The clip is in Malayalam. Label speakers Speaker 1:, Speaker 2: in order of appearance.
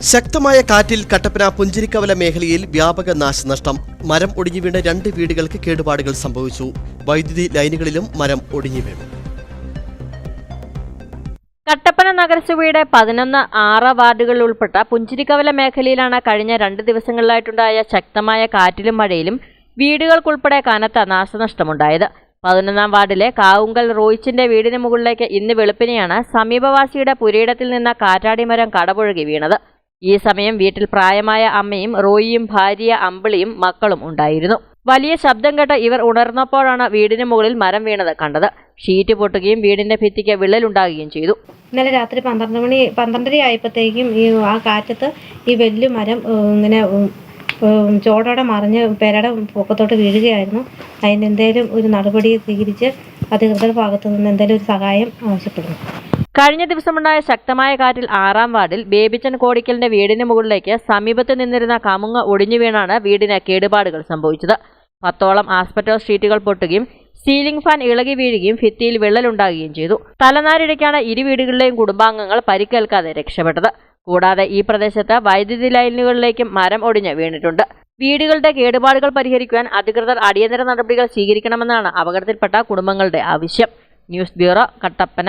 Speaker 1: ശക്തമായ കാറ്റിൽ കട്ടപ്പന പുഞ്ചിരിക്കവല മേഖലയിൽ വ്യാപക നാശനഷ്ടം. മരം ഒടിഞ്ഞു വീണ രണ്ട് വീടുകൾക്ക് കേടുപാടുകൾ സംഭവിച്ചു. വൈദ്യുതി ലൈനുകളിലും മരം ഒടിഞ്ഞു വീണു.
Speaker 2: കട്ടപ്പന നഗരസഭയുടെ പതിനൊന്ന് ആറ് വാർഡുകളിൽ ഉൾപ്പെട്ട പുഞ്ചിരിക്കവല മേഖലയിലാണ് കഴിഞ്ഞ രണ്ട് ദിവസങ്ങളിലായിട്ടുണ്ടായ ശക്തമായ കാറ്റിലും മഴയിലും വീടുകൾക്കുൾപ്പെടെ കനത്ത നാശനഷ്ടമുണ്ടായത്. പതിനൊന്നാം വാർഡിലെ കാവുങ്കൽ റോയിച്ചിന്റെ വീടിന് മുകളിലേക്ക് ഇന്ന് വെളുപ്പിനെയാണ് സമീപവാസിയുടെ പുരയിടത്തിൽ നിന്ന് കാറ്റാടിമരം കടപുഴകി വീണത്. ഈ സമയം വീട്ടിൽ പ്രായമായ അമ്മയും റോയിയും ഭാര്യ അമ്പിളിയും മക്കളും ഉണ്ടായിരുന്നു. വലിയ ശബ്ദം കേട്ട ഇവർ ഉണർന്നപ്പോഴാണ് വീടിന് മുകളിൽ മരം വീണത് കണ്ടത്. ഷീറ്റ് പൊട്ടുകയും വീടിന്റെ ഭിത്തിക്ക് വിള്ളലുണ്ടാകുകയും ചെയ്തു.
Speaker 3: ഇന്നലെ രാത്രി പന്ത്രണ്ട് മണി പന്ത്രണ്ടര ആയപ്പോഴത്തേക്കും ഈ ആ കാറ്റത്ത് ഈ വലിയ മരം ഇങ്ങനെ ചോടോടെ മറിഞ്ഞ് പേരയുടെ പൊക്കത്തോട്ട് വീഴുകയായിരുന്നു. അതിന് എന്തേലും ഒരു നടപടി സ്വീകരിച്ച് അധികൃതരുടെ ഭാഗത്തു നിന്ന് എന്തെങ്കിലും ഒരു സഹായം ആവശ്യപ്പെടുന്നു.
Speaker 2: കഴിഞ്ഞ ദിവസമുണ്ടായ ശക്തമായ കാറ്റിൽ ആറാം വാർഡിൽ ബേബിച്ചൻ കോടിക്കലിന്റെ വീടിന് മുകളിലേക്ക് സമീപത്ത് നിന്നിരുന്ന കമുങ്ങ ഒടിഞ്ഞു വീണാണ് വീടിന് കേടുപാടുകൾ സംഭവിച്ചത്. പത്തോളം ആസ്പെറ്റോസ് സ്ട്രീറ്റുകൾ പൊട്ടുകയും സീലിംഗ് ഫാൻ ഇളകി വീഴുകയും ഭിത്തിയിൽ വിള്ളലുണ്ടാകുകയും ചെയ്തു. തലനാരിടയ്ക്കാണ് ഇരു വീടുകളിലെയും കുടുംബാംഗങ്ങൾ പരിക്കേൽക്കാതെ രക്ഷപ്പെട്ടത്. കൂടാതെ ഈ പ്രദേശത്ത് വൈദ്യുതി ലൈനുകളിലേക്കും മരം ഒടിഞ്ഞ് വീണിട്ടുണ്ട്. വീടുകളുടെ കേടുപാടുകൾ പരിഹരിക്കുവാൻ അധികൃതർ അടിയന്തര നടപടികൾ സ്വീകരിക്കണമെന്നാണ് അപകടത്തിൽപ്പെട്ട കുടുംബങ്ങളുടെ ആവശ്യം. News bureau Kattappana.